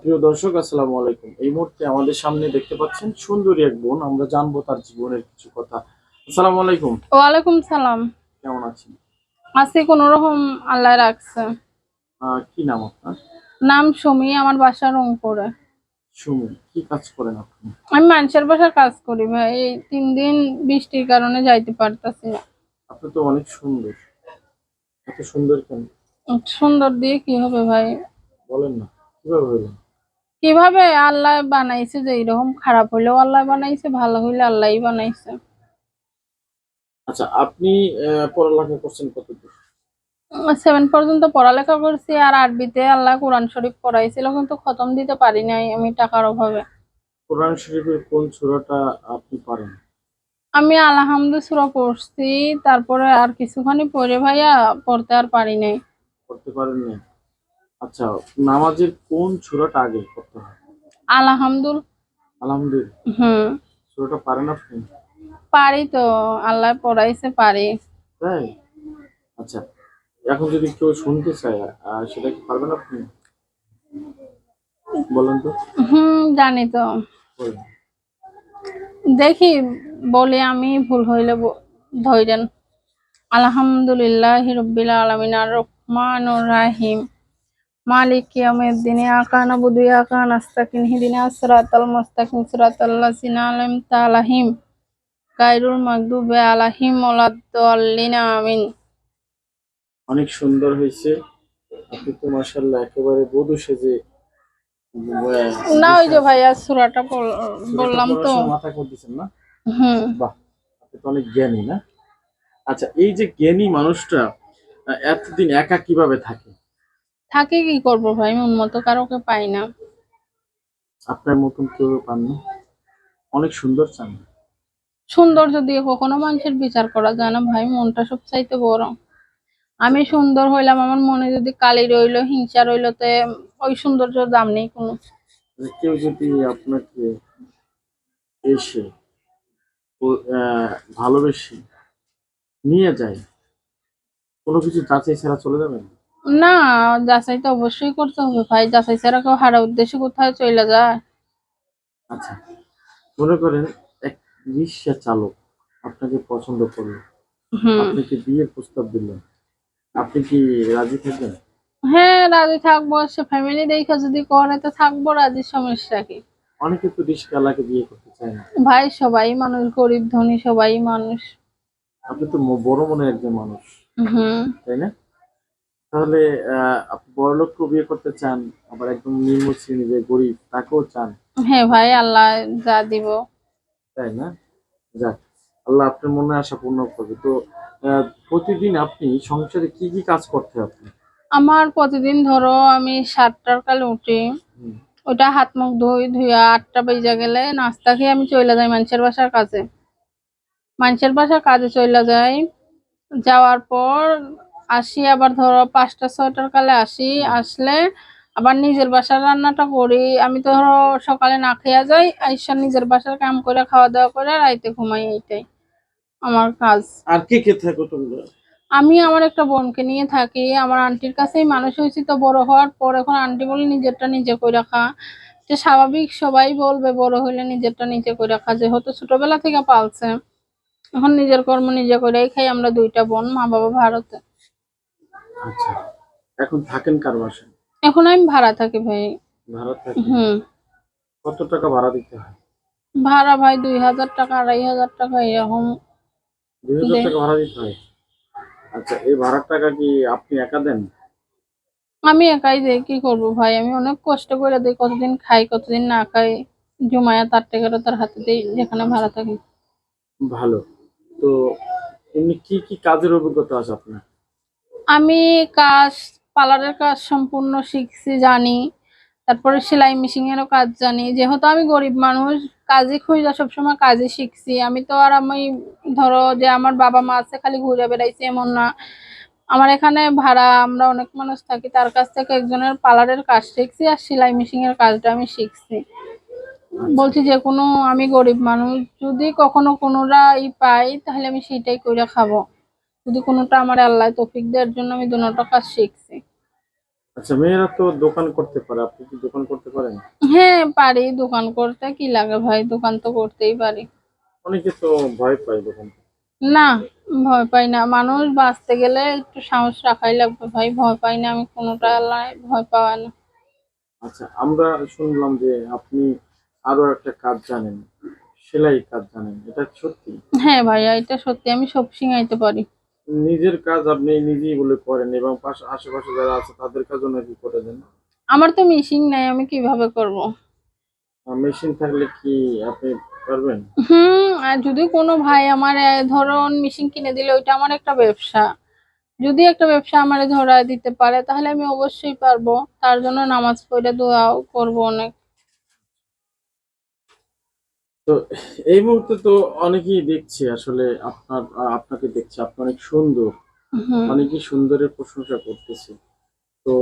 প্রিয় দর্শক আসসালামু আলাইকুম। এই মুহূর্তে আমাদের সামনে দেখতে পাচ্ছেন সুন্দরী এক বোন। আমরা জানব তার জীবনের কিছু কথা। আসসালামু আলাইকুম। ওয়ালাইকুম সালাম। কেমন আছেন? আজকে কোন রকম আল্লাহ রাখছে। কি নাম আপনার? নাম সুমি আমার বাসা রংপুরে। সুমি কি কাজ করেন আপনি? আমি মানুষের বাসার কাজ করি ভাই। এই তিন দিন বৃষ্টির কারণে যাইতে পারতাছি না। আপনি তো অনেক সুন্দর। এত সুন্দর কেন? সুন্দর দিয়ে কি হবে ভাই? বলেন না। কীভাবে? আল্লাহ বানাইছে যে এরকম খারাপ হইলেও আল্লাহ বানাইছে ভালো হইলে আল্লাহই বানাইছে। আচ্ছা আপনি পড়ালেখা করছেন কতদূর? সেভেন পর্যন্ত পড়ালেখা করছি আর আরবিতে আল্লাহ কোরআন শরীফ পড়াইছিল কিন্তু খতম দিতে পারি নাই আমি টাকার অভাবে। কোরআন শরীফের কোন সূরাটা আপনি পারেন আমি আলহামদু সুরা পড়ছি তারপরে আর কিছুখানি পড়ে ভাইয়া পড়তে আর পারি নাই। করতে পারেন না আচ্ছা নামাজের কোন সূরাটা আগে হয়? আলহামদুল আলহামদুলিল্লাহ হুম। সূরাটা পারেন আপনি? পারি তো আল্লাহ পড়াইছে পারি। তাই? আচ্ছা এখন যদি কেউ শুনতে চায় সেটা কি পারবেন আপনি? বলেন তো। হুম জানি তো। দেখি বলে আমি ভুল হইলে ধৈরেন। আলহামদুলিল্লাহ রব্বিল আলমিন আর রহমান রাহিম। মালিক ইয়াউমিদ্দিন ইয়াকা নাবুদু ইয়াকা নাস্তাকিন হিদিনা সিরাতাল মুস্তাকিম সিরাতাল লাযিনা আন'আমতা আলাইহিম গায়রুল মাগদুবি আলাইহিম ওয়ালাদ-দাল্লিন আমিন। অনেক সুন্দর হয়েছে। আপনি তো মাশাআল্লাহ একেবারে বধূ সেজে না ওই যে ভাইয়া সূরাটা বল- বললাম তো। মাথা করে দিচ্ছেন না? হুম। বাহ আপনি তো অনেক জ্ঞানী না? আচ্ছা এই যে জ্ঞানী মানুষটা এতদিন একা কীভাবে থাকে? থাকে কি করব ভাই? মন মতো কারোকে পাই না। আপনার মতন কেউ পান না? অনেক সুন্দর চান। সৌন্দর্য দিয়ে কখনো মানুষের বিচার করা যায় না ভাই মনটা সব চাইতে বড়। আমি সুন্দর হইলাম আমার মনে যদি কালি রইল হিংসা রইল তে ওই সৌন্দর্য দাম নেই কোনো। যে কেউ যদি আপনাকে এসে ভালোবেসে নিয়ে যায় কোনো কিছু যাচাই ছাড়া চলে যাবেন? না যাচাই তো অবশ্যই করতে হবে ভাই। যাচাই ছাড়া কেউ হারা উদ্দেশ্যে কোথায় চলে যায়। আচ্ছা মনে করেন এক রিক্সা চালক আপনাকে পছন্দ করল। আপনাকে বিয়ের প্রস্তাব দিলেন? আপনি কি রাজি থাকবেন? হ্যাঁ রাজি থাকব। সে ফ্যামিলি দেখে যদি করে তো থাকব রাজি সমস্যা কি? অনেকে তো রিক্সাওয়ালাকে বিয়ে করতে চায় না। ভাই সবাই মানুষ গরিব ধনী সবাই মানুষ। আপনি তো বড় মনে একজন মানুষ। হুম। তাই না? তাহলে আহ, আপনি বড় লোককেও বিয়ে করতে চান আবার একদম নিম্ন শ্রেণি যে গরিব তাকেও চান? হ্যাঁ ভাই আল্লাহ যা দিব। তাই না? যাক আল্লাহ আপনার মনে আশা পূর্ণ করবে। তো প্রতিদিন আপনি সংসারে কি কি কাজ করতে আপনি আমার প্রতিদিন ধরো আমি সাতটার কালে উঠি। ওটা হাত মুখ ধুই ধুইয়া আটটা বেজে গেলে নাস্তা খেয়ে আমি চলে যাই মানুষের বাসার কাছে মানুষের বাসার কাজে চলে যাই। যাওয়ার পর আসি আবার ধরো পাঁচটা ছয়টার কালে আসি আসলে আবার নিজের বাসার রান্নাটা করি। আমি তো ধরো সকালে না খেয়া যাই আইসা নিজের বাসার কাম করে খাওয়া দাওয়া করে রাইতে ঘুমাই এইটাই আমার কাজ। আর কে কে থাকো তোমরা? আমি আমার একটা বোনকে নিয়ে থাকি আমার আন্টির কাছেই মানুষ হয়েছি তো বড় হওয়ার পর এখন আন্টি বলে নিজেরটা নিজে করে রাখা যে স্বাভাবিক সবাই বলবে বড় হইলে নিজেরটা নিজে করে রাখা যেহেতু ছোটবেলা থেকে পালছে। এখন নিজের কর্ম নিজে করেই খাই আমরা দুইটা বোন মা বাবা ভারতে। আচ্ছা। এখন থাকেন কার বাসায়? এখন আমি ভাড়া থাকি ভাই। ভাড়া থাকেন হুম। কত টাকা ভাড়া দিতে হয়? ভাড়া ভাই দুই হাজার টাকা আড়াই হাজার টাকা এরকম। দুই হাজার টাকা ভাড়া দিতে হয়? আচ্ছা এই ভাড়ার টাকা কি আপনি একা দেন? আমি একাই যাই কি করব ভাই? আমি অনেক কষ্ট করে দিই কতদিন খাই কতদিন না খাই। জমায়া তার টাকাটা তার হাতে দিই যেখানে ভাড়া থাকি। ভালো। তো এমনি কি কি কাজের অভিজ্ঞতা আছে আপনার? আমি কাজ, পার্লারের কাজ সম্পূর্ণ শিখছি, জানি। তারপরে সেলাই মেশিনেরও কাজ জানি। যেহেতু আমি গরিব মানুষ, কাজই খুঁজে, সবসময় কাজই শিখছি। আমি তো আর আমি, ধরো যে আমার বাবা মা আছে, খালি ঘুরে বেড়াইছি এমন না। আমার এখানে ভাড়া, আমরা অনেক মানুষ থাকি, তার কাছ থেকে একজনের পার্লারের কাজ শিখছি আর সেলাই মেশিনের কাজটা আমি শিখছি। বলছি যে কোনো, আমি গরিব মানুষ, যদি কখনো কোনোটা ই পাই তাহলে আমি সেটাই করে খাব। যদি কোনোটা আমার আল্লাহ তৌফিক দেওয়ার জন্য আমি দুটো কাজ শিখছি। আচ্ছা মেয়েরা তো দোকান করতে পারে আপনি কি দোকান করতে পারেন? হ্যাঁ পারি দোকান করতে কি লাগে ভাই দোকান তো করতেই পারি। অনেকে তো ভয় পায় দোকান না ভয় পাই না। মানুষ বাঁচতে গেলে একটু সাহস রাখাই লাগবে ভাই ভয় পাই না আমি কোনোটা ভয় পাওয়া না। আচ্ছা আমরা শুনলাম যে আপনি আরও একটা কাজ জানেন সেলাই কাজ জানেন এটা সত্যি? হ্যাঁ ভাইয়া এটা সত্যি আমি সব শিঙাইতে পারি। নিজের কাজ আপনি নিজেই বলে করেন এবং পাশে আশেপাশে যারা আছে তাদের কাজও নাকি করে দেন। আমার তো মিশিং নাই আমি কীভাবে করব? মেশিন থাকলে কি আপনি পারবেন? হুম আর যদি কোনো ভাই আমার ধরুন মেশিন কিনে দিলে ওইটা আমার একটা ব্যবসা। যদি একটা ব্যবসা আমার ধরা দিতে পারে তাহলে আমি অবশ্যই পারব। তার জন্য নামাজ পড়ে দোয়াও করব অনেক। তো এই মুহূর্তে তো অনেকেই দেখছে আসলে আপনার আপনাকে দেখছে আপনি অনেক সুন্দর। অনেকেই সুন্দরের প্রশংসা করতেছে। তো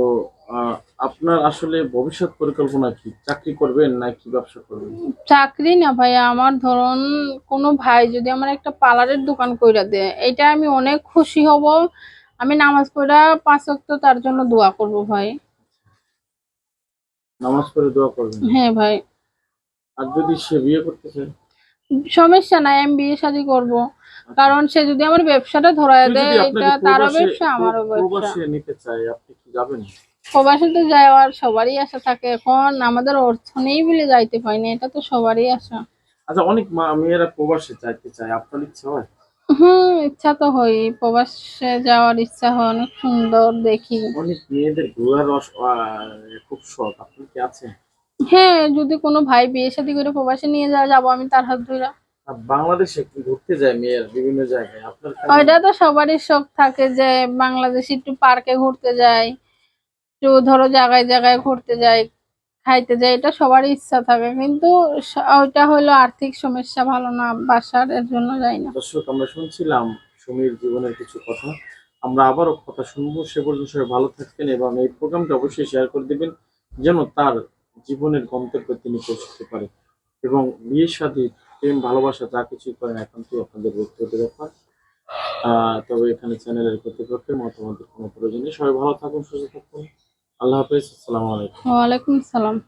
আপনার আসলে ভবিষ্যৎ পরিকল্পনা কি? চাকরি করবেন নাকি ব্যবসা করবেন? চাকরি না ভাইয়া আমার ধরুন কোনো ভাই যদি আমার একটা পার্লারের দোকান কইরা দেয় এটা আমি অনেক খুশি হব। আমি নামাজ পড়া পাঁচ ওয়াক্ত তার জন্য দোয়া করব ভাই। নামাজ পড়ে দোয়া করবেন? হ্যাঁ ভাই। আর যদি সে বিয়ে করতে চায়? সমস্যা নাই আমি বিয়ে শাদী করব। কারণ সে যদি আমার ব্যবসাটা ধরায় দেয় এটা তারও ব্যবসা আমারও ব্যবসা। নিতে চায় আপনি কি যাবেন? প্রবাসে তো যাওয়ার সবারই আশা থাকে। এখন আমাদের অর্থ নেই বলে যাইতে পাই না এটা তো সবারই আশা। আচ্ছা অনেক মা মেয়েরা প্রবাসে যাইতে চায় আপনার ইচ্ছা হয়? হুম ইচ্ছা তো হয়। প্রবাসে যাওয়ার ইচ্ছা হয় অনেক সুন্দর দেখি। অনেক মেয়েদের ঘোরার রস খুব শখ। আপনার কি আছে? হ্যাঁ যদি কোনো ভাই বিয়ে শাদী করে প্রবাসে নিয়ে যাওয়া যাব আমি তার হাত ধরে আর বাংলাদেশে একটু ঘুরতে যায় মেয়ের বিভিন্ন জায়গায়? আপনার কেমন? ওইটা তো সবারই শখ থাকে যে বাংলাদেশে একটু পার্কে ঘুরতে যায় একটু ধরো জায়গায় জায়গায় ঘুরতে যায় খাইতে যায় এটা সবারই ইচ্ছা থাকে। কিন্তু স- ওইটা হলো আর্থিক সমস্যা ভালো না বাসার এর জন্য যাই না। দর্শক আমরা শুনছিলাম সুমির জীবনের কিছু কথা। আমরা আবারও কথা শুনব। সে পর্যন্ত সবাই ভালো থাকবেন এবং এই প্রোগ্রামটা অবশ্যই শেয়ার করে দিবেন যেন তার জীবনের গন্তব্যে তিনি পৌঁছতে পারে এবং বিয়ের সাথে প্রেম, ভালোবাসা যা কিছু করেন একান্তই আপনাদের ব্যক্তিগত ব্যাপার। তবে এখানে চ্যানেলের কর্তৃপক্ষের মতামতের কোনো প্রয়োজন নেই। সবাই ভালো থাকুন, সুস্থ থাকুন। আল্লাহ হাফিজ। আসসালামু আলাইকুম। ওয়ালাইকুম সালাম